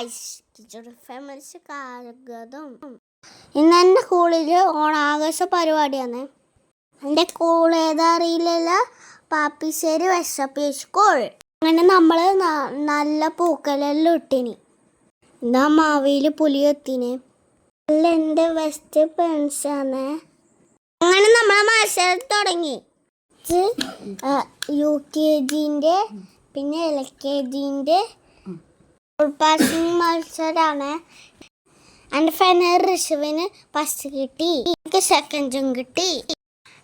Guys teacher families കാർഗതും ഇന്ന് എന്റെ സ്കൂളിൽ ഓണാഘോഷ പരിപാടിയാണ്. എന്റെ സ്കൂൾ ഏതാ അറിയില്ല പാപ്പിശ്ശേരി വെശപ്പി സ്കൂൾ അങ്ങനെ നമ്മൾ നല്ല പൂക്കലെല്ലാം ഇട്ടിനി. എന്നാ മാവിയിൽ പുലി എത്തിനെ. അല്ല എന്റെ ബെസ്റ്റ് ഫ്രണ്ട്സാണ് അങ്ങനെ നമ്മളെ മത്സരം തുടങ്ങി. യു കെ ജിന്റെ പിന്നെ എൽ കെ ജിന്റെ പാസിംഗ് മത്സരമാണ് എന്റെ ഫ്രണ്ട് ഋഷുവിന് ഫസ്റ്റ് കിട്ടി. എനിക്ക് സെക്കൻഡും കിട്ടി.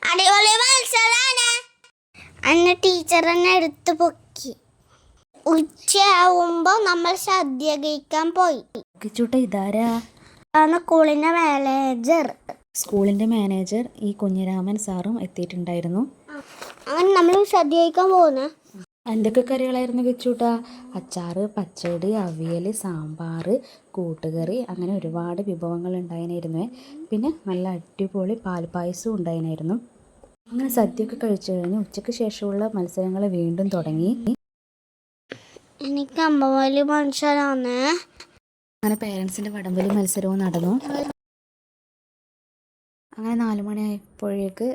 അടിപൊളി മത്സരമാണ് അന്ന് ടീച്ചർ എന്നെ എടുത്തു പൊക്കി. ഉച്ചയാവുമ്പോൾ നമ്മൾ സദ്യ കഴിക്കാൻ പോയി. കിച്ചൂട്ട ഇതാരാ? ആണ് സ്കൂളിന്റെ മാനേജർ സ്കൂളിന്റെ മാനേജർ ഈ കുഞ്ഞിരാമൻ സാറും എത്തിയിട്ടുണ്ടായിരുന്നു. അങ്ങനെ നമ്മൾ സദ്യ കഴിക്കാൻ പോകുന്നത് എന്തൊക്കെ കറികളായിരുന്നു വെച്ചൂട്ടാ അച്ചാറ് പച്ചടി അവിയൽ സാമ്പാർ കൂട്ടുകറി അങ്ങനെ ഒരുപാട് വിഭവങ്ങൾ ഉണ്ടായിരുന്നു പിന്നെ നല്ല അടിപൊളി പാൽപ്പായസവും ഉണ്ടായിരുന്നു അങ്ങനെ സദ്യയൊക്കെ കഴിച്ചു കഴിഞ്ഞ് ഉച്ചയ്ക്ക് ശേഷമുള്ള മത്സരങ്ങൾ വീണ്ടും തുടങ്ങി. എനിക്ക് അമ്പവലി മത്സരമാണ് അങ്ങനെ പേരൻസിന്റെ വടംവലി മത്സരവും നടന്നു. അങ്ങനെ നാല് മണിയായപ്പോഴേക്ക്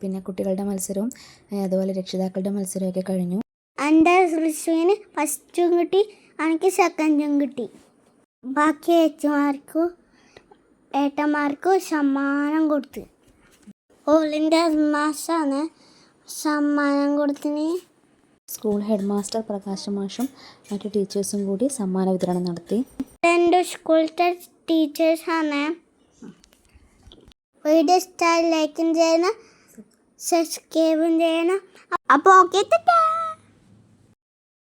പിന്നെ കുട്ടികളുടെ മത്സരവും അതുപോലെ രക്ഷിതാക്കളുടെ മത്സരമൊക്കെ കഴിഞ്ഞു. എന്റെ ഋഷുവിന് ഫസ്റ്റും കിട്ടി എനിക്ക് സെക്കൻഡും കിട്ടി. ബാക്കി ഏച്ചുമാർക്കും ഏട്ടന്മാർക്കും സമ്മാനം കൊടുത്ത്. ഓളിന്റെ മാസാണ് സമ്മാനം കൊടുത്തിന്. സ്കൂൾ ഹെഡ് മാസ്റ്റർ പ്രകാശ് മാഷും മറ്റു ടീച്ചേഴ്സും കൂടി സമ്മാന വിതരണം നടത്തി. എന്റെ സ്കൂളിലത്തെ ടീച്ചേഴ്സാണ്. വീഡിയോ ഇഷ്ടമായി ലൈക്കും ചെയ്യണം സബ്സ്ക്രൈബും ചെയ്യണം. അപ്പോൾ ഓക്കെ